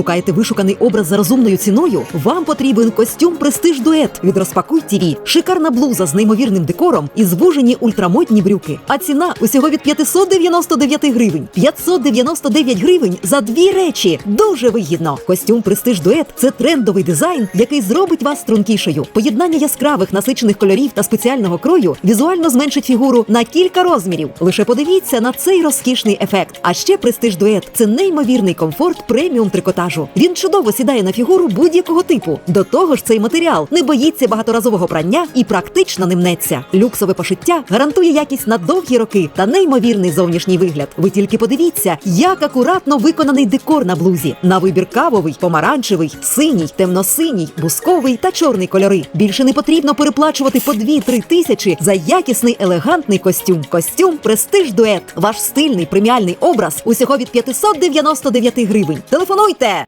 Шукаєте вишуканий образ за розумною ціною? Вам потрібен костюм Престиж Дует від Розпакуй ТІВІ. Шикарна блуза з неймовірним декором і звужені ультрамодні брюки. А ціна усього від 599 гривень. 599 гривень за дві речі. Дуже вигідно. Костюм Престиж Дует це трендовий дизайн, який зробить вас стрункішою. Поєднання яскравих насичених кольорів та спеціального крою візуально зменшить фігуру на кілька розмірів. Лише подивіться на цей розкішний ефект. А ще Престиж Дует це неймовірний комфорт преміум трикотажу. Він чудово сідає на фігуру будь-якого типу. До того ж, цей матеріал не боїться багаторазового прання і практично не мнеться. Люксове пошиття гарантує якість на довгі роки та неймовірний зовнішній вигляд. Ви тільки подивіться, як акуратно виконаний декор на блузі. На вибір кавовий, помаранчевий, синій, темно-синій, бусковий та чорний кольори. Більше не потрібно переплачувати по 2-3 тисячі за якісний елегантний костюм. Костюм Престиж Дует. Ваш стильний преміальний образ усього від 599 гривень. Телефонуйте!